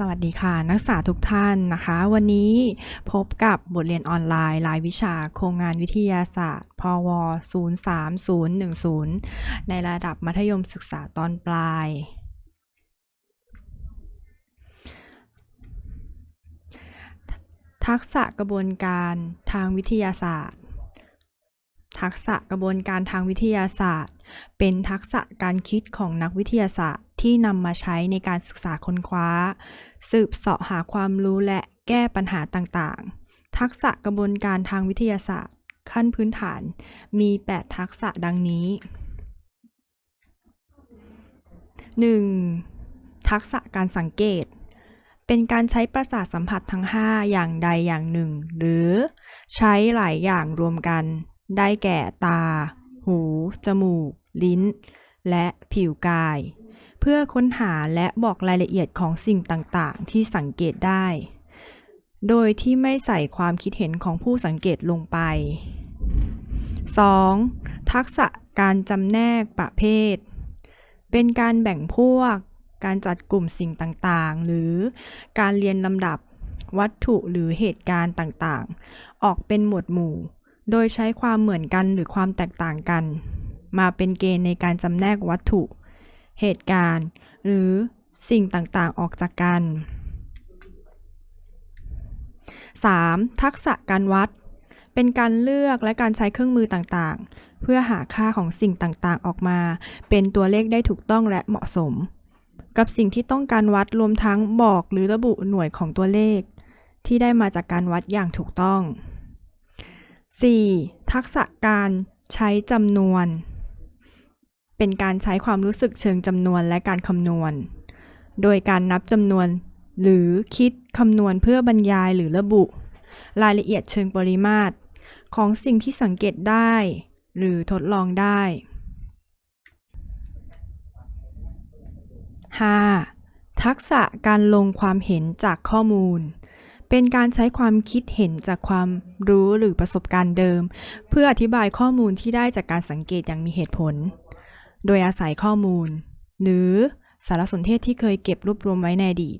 สวัสดีค่ะ นักศึกษาทุกท่านนะคะ วันนี้พบกับบทเรียนออนไลน์รายวิชาโครงงานวิทยาศาสตร์ พว 03010 ในระดับมัธยมศึกษาตอนปลาย ทักษะกระบวนการทางวิทยาศาสตร์ ทักษะกระบวนการทางวิทยาศาสตร์ เป็นทักษะการคิดของนักวิทยาศาสตร์ ที่นำมาใช้ในการศึกษาค้นคว้า สืบเสาะหาความรู้และแก้ปัญหาต่างๆ ทักษะกระบวนการทางวิทยาศาสตร์ ขั้นพื้นฐานมี 8 ทักษะดังนี้ 1. ทักษะการสังเกต เป็นการใช้ประสาทสัมผัสทั้ง 5 อย่างใดอย่างหนึ่ง หรือใช้หลายอย่างรวมกัน ได้แก่ตา หู จมูก ลิ้น และผิวกาย เพื่อค้นหาและบอกรายละเอียดของสิ่งต่างๆ ที่สังเกตได้ โดยที่ไม่ใส่ความคิดเห็นของผู้สังเกตลงไป 2. ทักษะการจำแนกประเภท เป็นการแบ่งพวก การจัดกลุ่มสิ่งต่างๆ หรือการเรียนลำดับวัตถุหรือเหตุการณ์ต่างๆ ออกเป็นหมวดหมู่ โดยใช้ความเหมือนกันหรือความแตกต่างกัน มาเป็นเกณฑ์ในการจำแนกวัตถุ เหตุการณ์ หรือสิ่งต่างๆ ออกจากกัน 3. ทักษะการวัด เป็นการเลือกและการใช้เครื่องมือต่างๆ เพื่อหาค่าของสิ่งต่างๆ ออกมา เป็นตัวเลขได้ถูกต้องและเหมาะสม กับสิ่งที่ต้องการวัดรวมทั้งบอกหรือระบุหน่วยของตัวเลข ที่ได้มาจากการวัดอย่างถูกต้อง 4. ทักษะการใช้จำนวน เป็นการใช้ความรู้สึกเชิงจำนวนและการคำนวณ โดยการนับจำนวน หรือคิดคำนวณเพื่อบรรยายหรือระบุ รายละเอียดเชิงปริมาตร ของสิ่งที่สังเกตได้ หรือทดลองได้ 5. ทักษะการลงความเห็นจากข้อมูล เป็นการใช้ความคิดเห็นจากความรู้หรือประสบการณ์เดิม เพื่ออธิบายข้อมูลที่ได้จากการสังเกตอย่างมีเหตุผล โดยอาศัยข้อมูล หรือสารสนเทศที่เคยเก็บรวบรวมไว้ในอดีต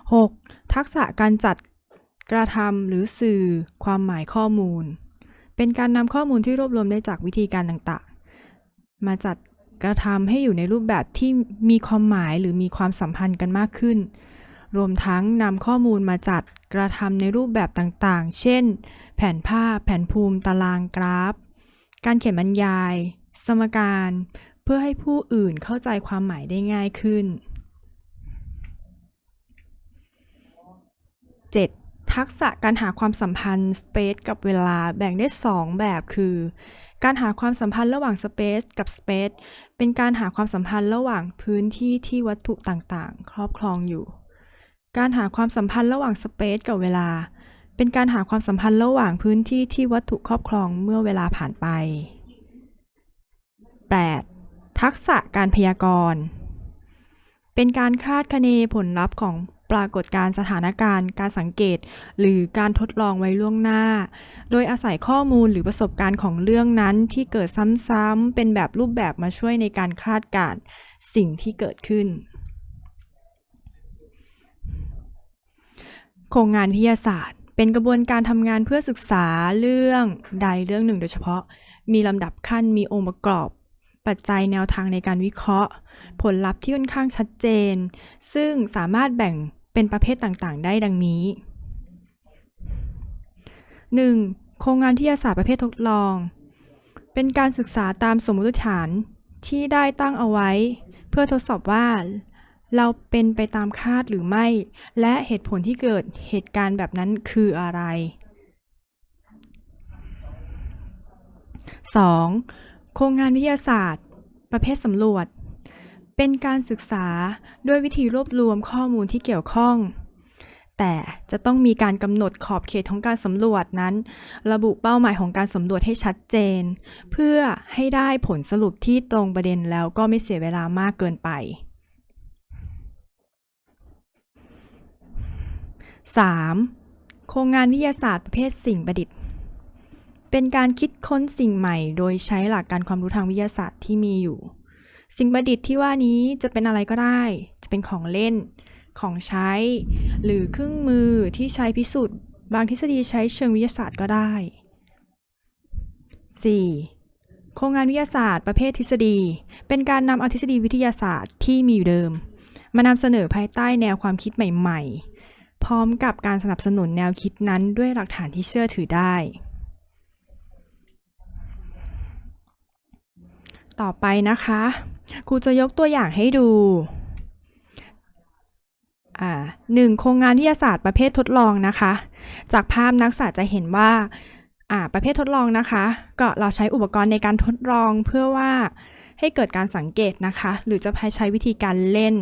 6. ทักษะการจัดกระทำหรือสื่อความหมายข้อมูล เป็นการนำข้อมูลที่รวบรวมได้จากวิธีการต่างๆ มาจัดกระทำให้อยู่ในรูปแบบที่มีความหมายหรือมีความสัมพันธ์กันมากขึ้น รวมทั้งนำข้อมูลมาจัดกระทำในรูปแบบต่างๆ เช่น แผนภาพ แผนภูมิ ตารางกราฟ การเขียนบรรยาย สมการ พื่อให้ผู้อื่นเข้าใจความหมายได้ง่ายขึ้น 7. ทักษะการหาความสัมพันธ์ space กับเวลาแบ่งได้ 2 แบบคือ การหาความสัมพันธ์ระหว่าง space กับ space เป็นการหาความสัมพันธ์ระหว่างพื้นที่ที่วัตถุต่างๆ ครอบครองอยู่ การหาความสัมพันธ์ระหว่าง space กับเวลา เป็นการหาความสัมพันธ์ระหว่างพื้นที่ที่วัตถุครอบครองเมื่อเวลาผ่านไป 8. ทักษะการพยากรณ์ เป็นการคาดคะเนผลลัพธ์ของปรากฏการณ์สถานการณ์ การสังเกต หรือการทดลองไว้ล่วงหน้า โดยอาศัยข้อมูลหรือประสบการณ์ของเรื่องนั้นที่เกิดซ้ำๆเป็นแบบรูปแบบมาช่วยในการคาดการณ์สิ่งที่เกิดขึ้น โครงงานวิทยาศาสตร์ เป็นกระบวนการทำงานเพื่อศึกษาเรื่องใดเรื่องหนึ่งโดยเฉพาะ มีลำดับขั้นมีองค์ประกอบ ปัจจัยแนวทางในการวิเคราะห์ ผลลัพธ์ที่ค่อนข้างชัดเจน ซึ่งสามารถแบ่งเป็นประเภทต่างๆ ได้ดังนี้ 1. โครงงานวิทยาศาสตร์ประเภททดลอง เป็นการศึกษาตามสมมติฐานที่ได้ตั้งเอาไว้ เพื่อทดสอบว่า เราเป็นไปตามคาดหรือไม่ และเหตุผลที่เกิดเหตุการณ์แบบนั้นคืออะไร 2. โครงงานวิทยาศาสตร์ ประเภทสำรวจ เป็นการศึกษาด้วยวิธีรวบรวมข้อมูลที่เกี่ยวข้อง แต่จะต้องมีการกำหนดขอบเขตของการสำรวจนั้น ระบุเป้าหมายของการสำรวจให้ชัดเจน เพื่อให้ได้ผลสรุปที่ตรงประเด็นแล้วก็ไม่เสียเวลามากเกินไป 3. โครงงานวิทยาศาสตร์ประเภทสิ่งประดิษฐ์ เป็นการคิดค้นสิ่งใหม่ โดยใช้หลักการความรู้ทางวิทยาศาสตร์ที่มีอยู่ สิ่งประดิษฐ์ที่ว่านี้จะเป็นอะไรก็ได้ จะเป็นของเล่น ของใช้ หรือเครื่องมือที่ใช้พิสูจน์ บางทฤษฎีใช้เชิงวิทยาศาสตร์ก็ได้ 4. โครงงานวิทยาศาสตร์ประเภททฤษฎี เป็นการนำเอาทฤษฎีวิทยาศาสตร์ที่มีอยู่เดิม มานำเสนอภายใต้แนวความคิดใหม่ ๆ พร้อมกับการสนับสนุนแนวคิดนั้นด้วยหลักฐานที่เชื่อถือได้ ต่อไปนะคะครูจะยกตัวอย่างให้ดูหนึ่งโครงงานวิทยาศาสตร์ประเภททดลองนะคะ จากภาพนักศึกษาจะเห็นว่าประเภททดลองนะคะ ก็เราใช้อุปกรณ์ในการทดลองเพื่อว่าให้เกิดการสังเกตนะคะ หรือจะใช้วิธีการเล่น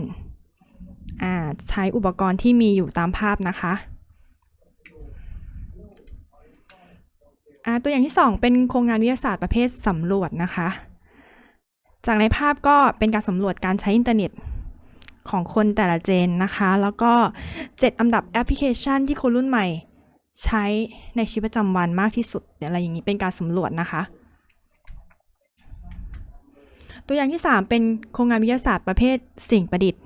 ใช้อุปกรณ์ที่มีอยู่ตามภาพนะคะตัวอย่างที่สองเป็นโครงงานวิทยาศาสตร์ประเภทสำรวจนะคะ จากในภาพก็เป็นการสำรวจการใช้อินเทอร์เน็ตของคนแต่ละเจนนะคะ แล้วก็ 7 อันดับแอปพลิเคชันที่คนรุ่นใหม่ใช้ในชีวิตประจำวันมากที่สุดอะไรอย่างนี้เป็นการสำรวจนะคะ ตัวอย่างที่ 3 เป็นโครงงานวิทยาศาสตร์ประเภทสิ่งประดิษฐ์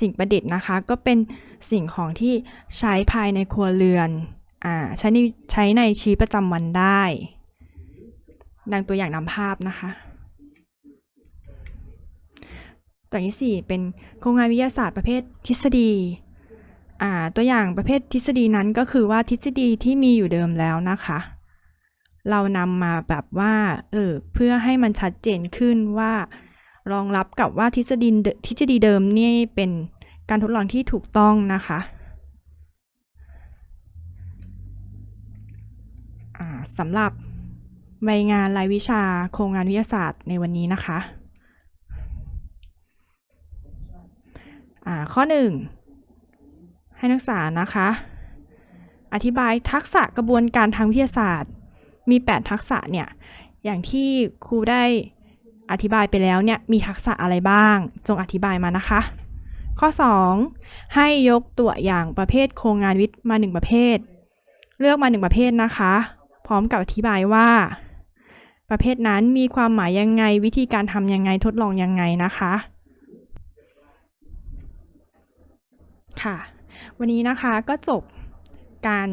สิ่งประดิษฐ์นะคะ ก็เป็นสิ่งของที่ใช้ภายในครัวเรือนอ่าใช้ในใช้ในชีวิตประจำวันได้ ดังตัวอย่างนำภาพนะคะ ตัวอย่างที่ 4 เป็นโครงงานวิทยาศาสตร์ประเภททฤษฎีอ่าตัวอย่างประเภททฤษฎีนั้นก็คือว่าทฤษฎีที่มีอยู่เดิมแล้วนะคะ เรานำมาแบบว่าเออเพื่อให้มันชัดเจนขึ้นว่ารองรับกับว่าทฤษฎีเดทฤษฎีเดิมนี่เป็นการทดลองที่ถูกต้องนะคะอ่าสำหรับใบงานรายวิชาโครงงานวิทยาศาสตร์ในวันนี้นะคะ อ่าข้อ 1 ให้นักศึกษานะคะ อธิบายทักษะกระบวนการทางวิทยาศาสตร์ มี 8 ทักษะเนี่ย อย่างที่ครูได้อธิบายไปแล้วเนี่ย มีทักษะอะไรบ้าง จงอธิบายมานะคะ ข้อ 2 ให้ยกตัวอย่างประเภทโครงงานวิทย์มา 1 ประเภท เลือกมา 1 ประเภทนะคะ พร้อมกับอธิบายว่า ประเภทนั้นมีความหมายยังไง วิธีการทำยังไง ทดลองยังไงนะคะ ค่ะ วันนี้นะคะก็จบการ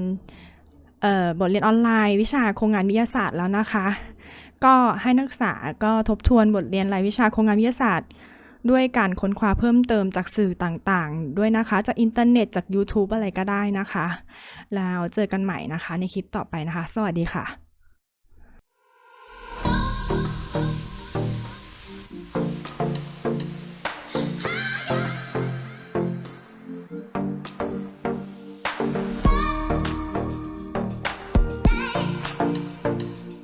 บทเรียนออนไลน์ วิชาโครงงานวิทยาศาสตร์แล้วนะคะ ก็ให้นักศึกษาก็ทบทวนบทเรียนรายวิชาโครงงานวิทยาศาสตร์ ด้วยการค้นคว้าเพิ่มเติมจากสื่อต่างๆ ด้วยนะคะ จากอินเทอร์เน็ตจาก YouTube อะไรก็ได้นะคะ แล้วเจอกันใหม่นะคะในคลิปต่อไปนะคะ สวัสดีค่ะ